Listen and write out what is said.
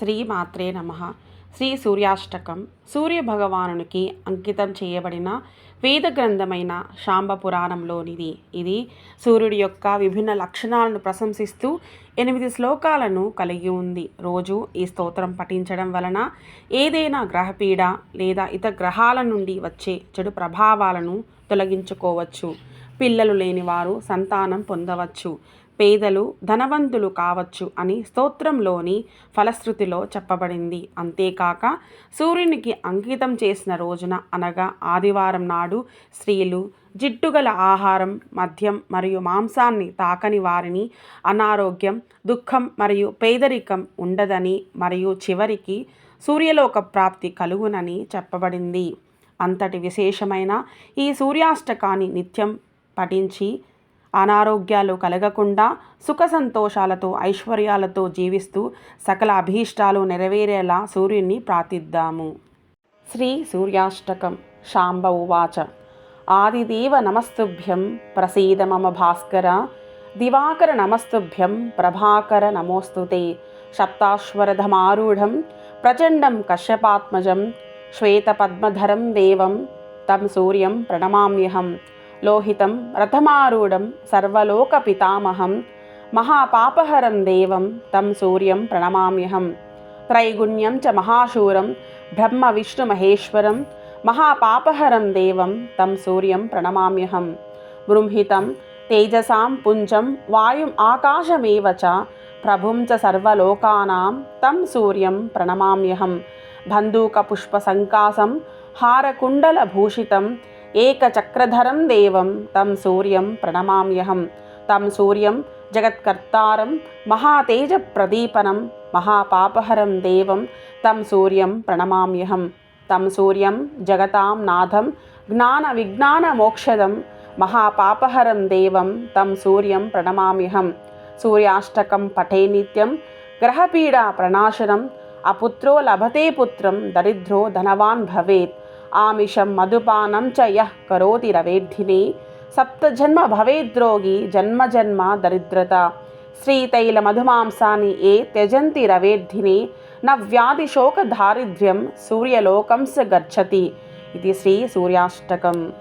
శ్రీమాత్రే నమ. శ్రీ సూర్యాష్టకం. సూర్య భగవానునికి అంకితం చేయబడిన వేద గ్రంథమైన శాంబ పురాణంలోనిది ఇది. సూర్యుడి యొక్క విభిన్న లక్షణాలను ప్రశంసిస్తూ ఎనిమిది శ్లోకాలను కలిగి ఉంది. రోజు ఈ స్తోత్రం పఠించడం వలన ఏదైనా గ్రహపీడ లేదా ఇతర గ్రహాల నుండి వచ్చే చెడు ప్రభావాలను తొలగించుకోవచ్చు. పిల్లలు లేనివారు సంతానం పొందవచ్చు. పేదలు ధనవంతులు కావచ్చు అని స్తోత్రంలోని ఫలశ్రుతిలో చెప్పబడింది. అంతేకాక సూర్యునికి అంకితం చేసిన రోజున అనగా ఆదివారం నాడు స్త్రీలు జిట్టుగల ఆహారం మద్యం మరియు మాంసాన్ని తాకని వారిని అనారోగ్యం దుఃఖం మరియు పేదరికం ఉండదని మరియు చివరికి సూర్యలోక ప్రాప్తి కలుగునని చెప్పబడింది. అంతటి విశేషమైన ఈ సూర్యాష్టకాన్ని నిత్యం పఠించి అనారోగ్యాలు కలగకుండా సుఖ సంతోషాలతో ఐశ్వర్యాలతో జీవిస్తూ సకల అభీష్టాలు నెరవేరేలా సూర్యుని ప్రార్థిద్దాము. శ్రీ సూర్యాష్టకం శాంబ ఉవాచ. ఆదిదేవ నమస్తుభ్యం ప్రసీద మమ భాస్కర. దివాకర నమస్తుభ్యం ప్రభాకర నమోస్తుతే సప్తాశ్వరధమారూఢం ప్రచండం కశ్యపాత్మజం శ్వేతపద్మధరం దేవం తం సూర్యం ప్రణమామ్యహం. లోహితం రథమారూఢం సర్వలోక పితామహం మహాపాపహరం దేవం తం సూర్యం ప్రణమామ్యహం త్రైగుణ్యం చ మహాశూరం బ్రహ్మ విష్ణుమహేశ్వరం మహాపాపహరం దేవం తం సూర్యం ప్రణమామ్యహం బృంహితం తేజసాం పుంజం వాయుం ఆకాశమేవ చ ప్రభుం చ సర్వలోకానాం తం సూర్యం ప్రణమామ్యహం బంధూకపుష్పసంకాసం హారకుండలభూషితం ఏకచక్రధరం దేవం తం సూర్యం ప్రణమామ్యహం తం సూర్యం జగత్కర్తారం మహాతేజప్రదీపనం మహాపాపహరం దేవం తం సూర్యం ప్రణమామ్యహం తం సూర్యం జగతాం నాథం జ్ఞాన విజ్ఞాన మోక్షదం మహాపాపహరం దేవం తం సూర్యం ప్రణమామ్యహం సూర్యాష్టకం పఠే నిత్యం గ్రహపీడా ప్రణాశనం అపుత్రో లభతే పుత్రం దరిద్రో ధనవాన్ భవేత్. ఆమిషం మధుపానం చ యః కరోతి రవేద్ధిని. సప్తజన్మ భవేద్రోగి జన్మజన్మ దరిద్రత. శ్రీతైల మధుమాంసాన్ని ఏ త్యజంతి రవేద్ధిని. న వ్యాధి శోక దారిద్ర్యం సూర్యలోకం స గచ్చతి. ఇది శ్రీ సూర్యాష్టకం.